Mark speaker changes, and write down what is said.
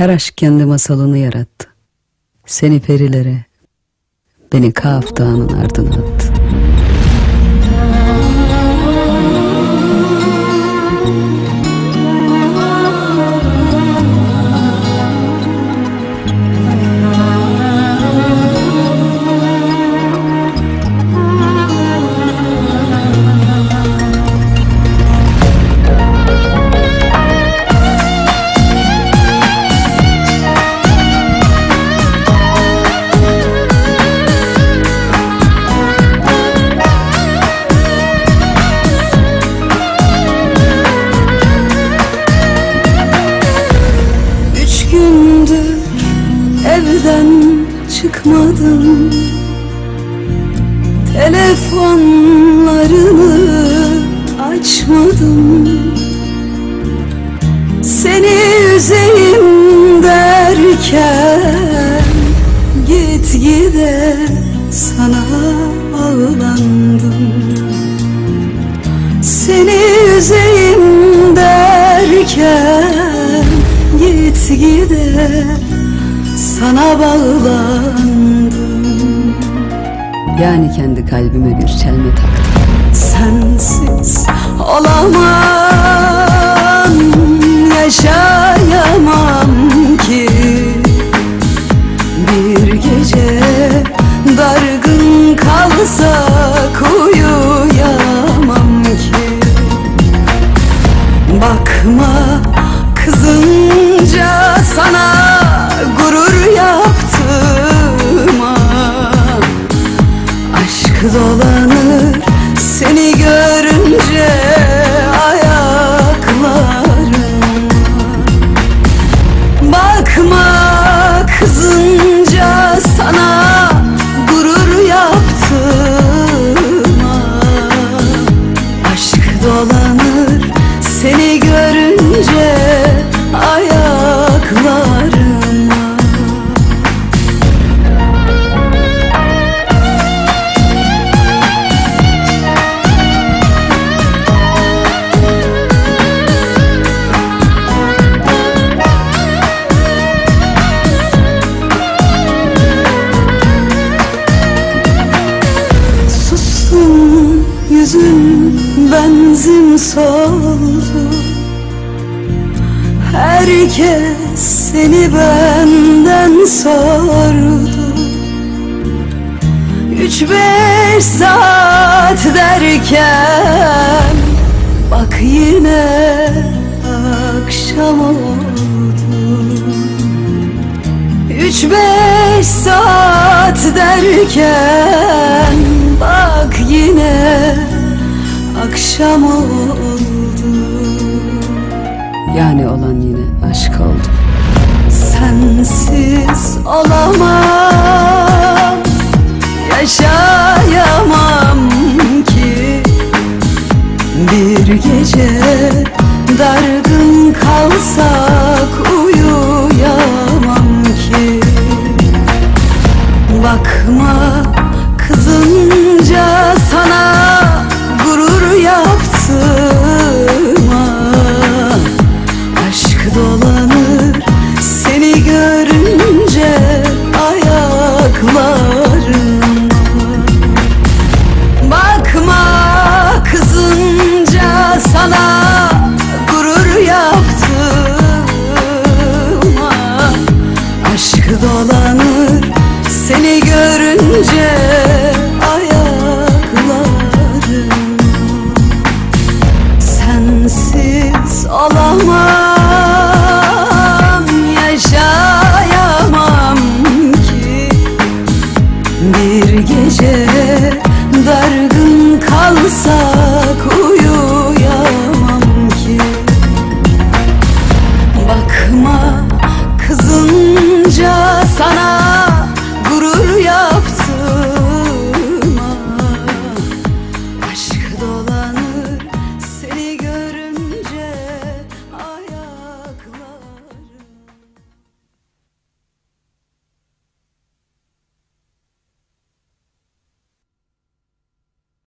Speaker 1: Her aşk kendi masalını yarattı. Seni perilere, beni Kaf Dağı'nın ardına attı. Çıkmadım Telefonlarını açmadım. Seni üzeyim derken Git gide sana ağlandım Seni üzeyim derken Git gide sana bağlandım Yani kendi kalbime bir çelme taktım. Sensiz olamam Herkes seni benden sordu. Üç beş saat derken Bak yine akşam oldu. Üç beş saat derken Bak yine akşam oldu Yani olan yine aşk oldu. Sensiz olamam. Yaşayamam